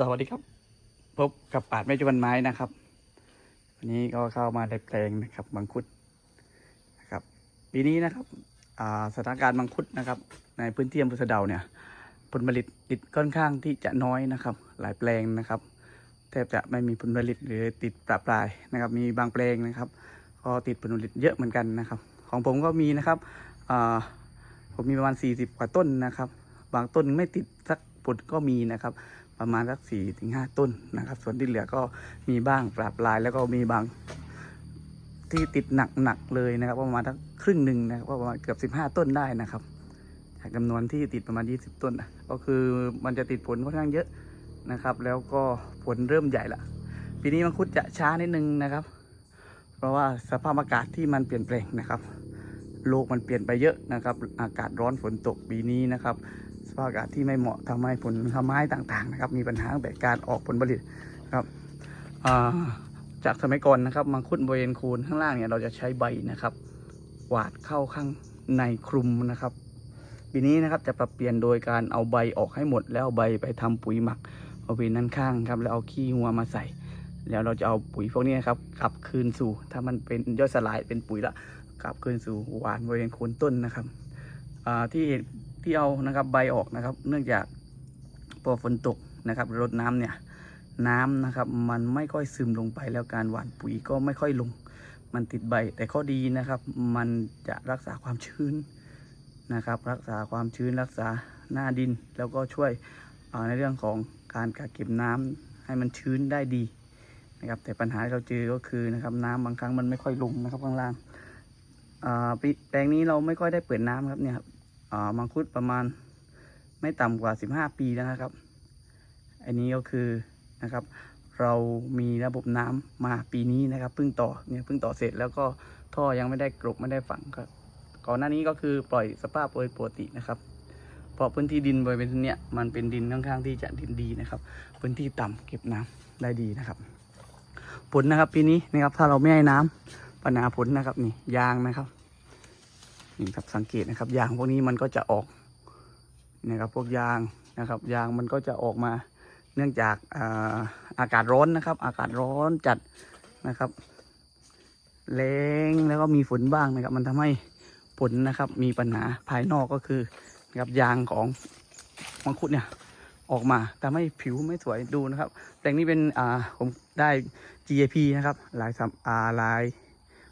สวัสดีครับ พบกับปาดไม้จวันไม้นะครับ วันนี้ก็เข้ามาในแปลงนะครับมังคุดนะครับ ปีนี้นะครับสถานการณ์มังคุดนะครับ ในพื้นที่อำเภอสะเดาเนี่ย ผลผลิตติดค่อนข้างที่จะน้อยนะครับ หลายแปลงนะครับแทบจะไม่มีผลผลิตหรือติดปรับปลายนะครับ มีบางแปลงนะครับ ก็ติดผลผลิตเยอะเหมือนกันนะครับ ของผมก็มีนะครับผมมีประมาณ 40 กว่าต้นนะครับ บางต้นไม่ติดสักผลก็มีนะครับ ประมาณสักสี่ถึงห้าต้นนะครับ ส่วนที่เหลือก็มีบ้างปรับลายแล้วก็มีบางที่ติดหนักหนักๆเลยนะครับประมาณทั้งครึ่งหนึ่งนะครับประมาณเกือบสิบห้าต้นได้นะครับจากจำนวนที่ติดประมาณยี่สิบต้นก็คือมันจะติดผลค่อนข้างเยอะนะครับ แล้วก็ผลเริ่มใหญ่ละปีนี้มังคุดจะช้านิดนึงนะครับ เพราะว่าสภาพอากาศที่มันเปลี่ยนแปลงนะครับ โลกมันเปลี่ยนไปเยอะนะครับ อากาศร้อนฝนตกปีนี้นะครับ ภาพอากาศที่ไม่เหมาะทำให้ผลไม้ต่างๆนะครับมีปัญหาตั้งแต่การออกผลผลิตครับาจากสมัยก่อนนะครับมังคุดบริเวณโคนข้างล่างเนี่ยเราจะใช้ใบนะครับหวาดเข้าข้างในคลุมนะครับปีนี้นะครับจะปรับเปลี่ยนโดยการเอาใบออกให้หมด แล้วเอาใบไปทำปุ๋ยหมักเอาไปนั่นข้างครับแล้วเอาขี้งัวมาใส่ แล้วเราจะเอาปุ๋ยพวกนี้นะครับกลับคืนสู่ ถ้ามันเป็นย่อยสลายเป็นปุ๋ยละกลับคืนสู่หวานบริเวณโคนต้นนะครับที่ ที่เอานะครับใบออกนะครับ เนื่องจากพอฝนตกนะครับรดน้ำเนี่ยน้ำนะครับมันไม่ค่อยซึมลงไปแล้วการหว่านปุ๋ยก็ไม่ค่อยลง มันติดใบ แต่ข้อดีนะครับ มันจะรักษาความชื้นนะครับ รักษาความชื้นรักษาหน้าดิน แล้วก็ช่วยในเรื่องของการกักเก็บน้ำให้มันชื้นได้ดีนะครับ แต่ปัญหาที่เราเจอก็คือนะครับน้ำบางครั้งมันไม่ค่อยลงนะครับข้างล่างแปลงนี้เราไม่ค่อยได้เปิดน้ำครับเนี่ยครับ มังคุดประมาณไม่ต่ำกว่า 15 ปีแล้วนะครับ อันนี้ก็คือนะครับ เรามีระบบน้ำมาปีนี้นะครับเพิ่งต่อเนี่ยเพิ่งต่อเสร็จแล้วก็ท่อยังไม่ได้กรบไม่ได้ฝังครับก่อนหน้านี้ก็คือปล่อยสภาพโดยปกตินะครับเพราะพื้นที่ดินบริเวณเนี้ยมันเป็นดินค่อนข้างที่จะดินดีนะครับ พื้นที่ต่ำเก็บน้ำได้ดีนะครับ ผลนะครับปีนี้นะครับถ้าเราไม่ให้น้ำปัญหาผลนะครับนี่ยางนะครับ นี่ครับสังเกตนะครับ ยางพวกนี้มันก็จะออกนะครับพวกยางนะครับ ยางมันก็จะออกมาเนื่องจากอาอากาศร้อนนะครับ อากาศร้อนจัดนะครับแรงแล้วก็มีฝนบ้างนะครับ มันทำให้ผลนะครับ มีปัญหาภายนอกก็คือนะครับยางของมังคุดเนี่ยออกมาทำให้ผิวไม่สวยดูนะครับ แต่งนี้เป็นอ่าผมได้ GAP นะครับหลายสามอ่าหลาย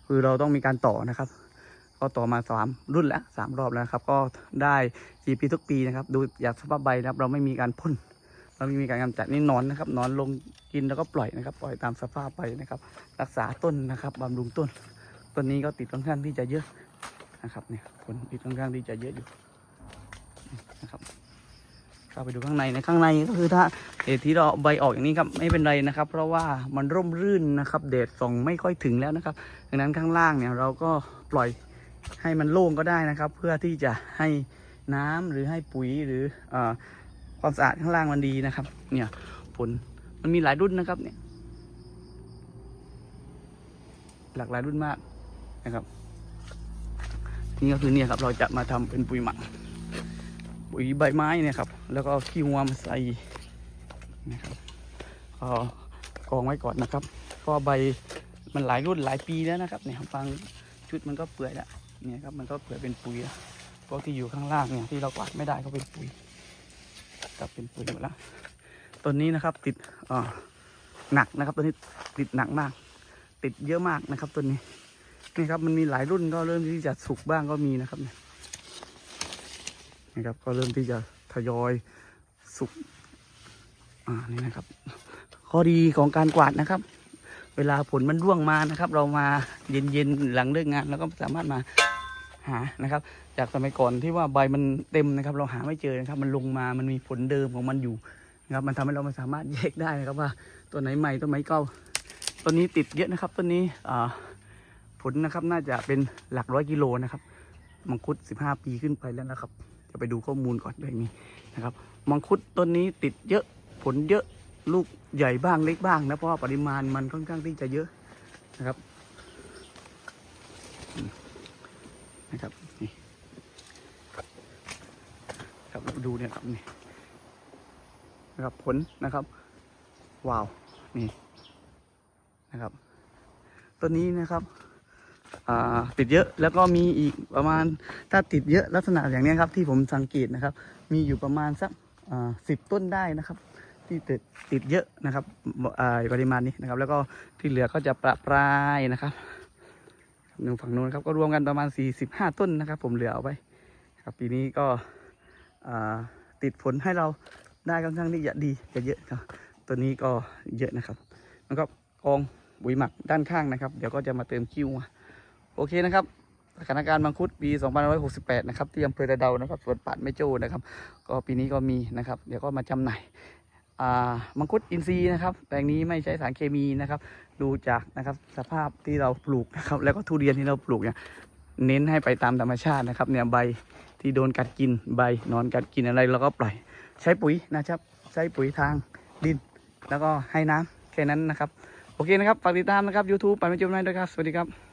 คือเราต้องมีการต่อนะครับ ก็ต่อมาสามรุ่นแล้วสามรอบแล้วครับ ก็ได้ GP ทุกปีนะครับ ดูจากสภาพใบนะครับ เราไม่มีการพ่น เราไม่มีการกำจัดนี่นอนนะครับ นอนลงกินแล้วก็ปล่อยนะครับ ปล่อยตามสภาพไปนะครับ รักษาต้นนะครับบำรุงต้น ต้นนี้ก็ติดค่อนข้างที่จะเยอะนะครับเนี่ยผลติดค่อนข้างที่จะเยอะอยู่นะครับเข้าไปดูข้างในในข้างในก็คือถ้าเหตุที่เราใบออกอย่างนี้ครับไม่เป็นไรนะครับ เพราะว่ามันร่มรื่นนะครับแดดส่องไม่ค่อยถึงแล้วนะครับดังนั้นข้างล่างเนี่ยเราก็ปล่อย ให้มันโล่งก็ได้นะครับ เพื่อที่จะให้น้ำหรือให้ปุ๋ยหรืออความสะอาดข้างล่างมันดีนะครับ เนี่ยผลมันมีหลายรุ่นนะครับเนี่ย หลากหลายรุ่นมากนะครับนี่ก็คือเนี่ยครับเราจะมาทำเป็นปุ๋ยหมักปุ๋ยใบไม้เนี่ยครับ แล้วก็เอาขี้วัวมาใส่นะครับก็กองไว้ก่อนนะครับ ก็ใบมันหลายรุ่นหลายปีแล้วนะครับเนี่ยฟังชุดมันก็เปื่อยแล้ว เนี่ยครับมันก็เผื่อเป็นปุ๋ยพวกที่อยู่ข้างล่างเนี่ยที่เรากวาดไม่ได้ก็เป็นปุ๋ยกลับเป็นปุ๋ยหมดแล้วต้นนี้นะครับติดอ่อหนักนะครับต้นนี้ติดหนักมาก ติดเยอะมากนะครับต้นนี้นี่ครับมันมีหลายรุ่นก็เริ่มที่จะสุกบ้างก็มีนะครับเนี่ยนะครับก็เริ่มที่จะทยอยสุกอ่านี่นะครับ ข้อดีของการกวาดนะครับ เวลาผลมันร่วงมานะครับ เรามาเย็นๆหลังเลิกงานเราก็สามารถมา หานะครับ จากสมัยก่อนที่ว่าใบมันเต็มนะครับ เราหาไม่เจอนะครับ มันลงมามันมีผลเดิมของมันอยู่นะครับ มันทำให้เราไม่สามารถแยกได้นะครับว่าตัวไหนใหม่ตัวไหนเก่าตัวนี้ติดเยอะนะครับตัวนี้ผลนะครับน่าจะเป็นหลักร้อยกิโลนะครับ มังคุด 15 ปีขึ้นไปแล้วนะครับ จะไปดูข้อมูลก่อนแบบนี้นะครับ มังคุดต้นนี้ติดเยอะผลเยอะลูกใหญ่บ้างเล็กบ้างนะเพราะว่าปริมาณมันค่อนข้างที่จะเยอะนะครับอืม นะครับนี่ครับดูเนี่ยครับนี่นะครับผลนะครับ ว้าวนี่นะครับต้นนี้นะครับติดเยอะแล้วก็มีอีกประมาณถ้าติดเยอะลักษณะอย่างนี้ครับ ที่ผมสังเกตนะครับ มีอยู่ประมาณสักสิบต้นได้นะครับ ที่ติดติดเยอะนะครับอ่าปริมาณนี้นะครับ แล้วก็ที่เหลือก็จะประปรายนะครับ หนึ่งฝั่งนู้นครับก็รวมกันประมาณ 45 ต้นนะครับ ผมเหลือเอาไว้ครับปีนี้ก็ติดผลให้เราได้ค่อนข้างที่จะดีจะเยอะครับตัวนี้ก็เยอะนะครับแล้วก็กองปุ๋ยหมักด้านข้างนะครับ เดี๋ยวก็จะมาเติมคิวมาโอเคนะครับสถานการณ์มังคุดปี 2568 นะครับที่อำเภอตะเดานะครับสวนป่านแม่โจ้นะครับ ก็ปีนี้ก็มีนะครับ เดี๋ยวก็มาจำหน่าย มังคุดอินทรีย์นะครับ แปลงนี้ไม่ใช้สารเคมีนะครับ ดูจากนะครับสภาพที่เราปลูกนะครับ แล้วก็ทุเรียนที่เราปลูกเนี่ยเน้นให้ไปตามธรรมชาตินะครับ เนี่ยใบที่โดนกัดกินใบนอนกัดกินอะไรเราก็ปล่อย ใช้ปุ๋ยนะครับ ใช้ปุ๋ยทางดิน แล้วก็ให้น้ำแค่นั้นนะครับ โอเคนะครับฝากติดตามนะครับ YouTube ไปไม่จบนายด้วยครับ สวัสดีครับ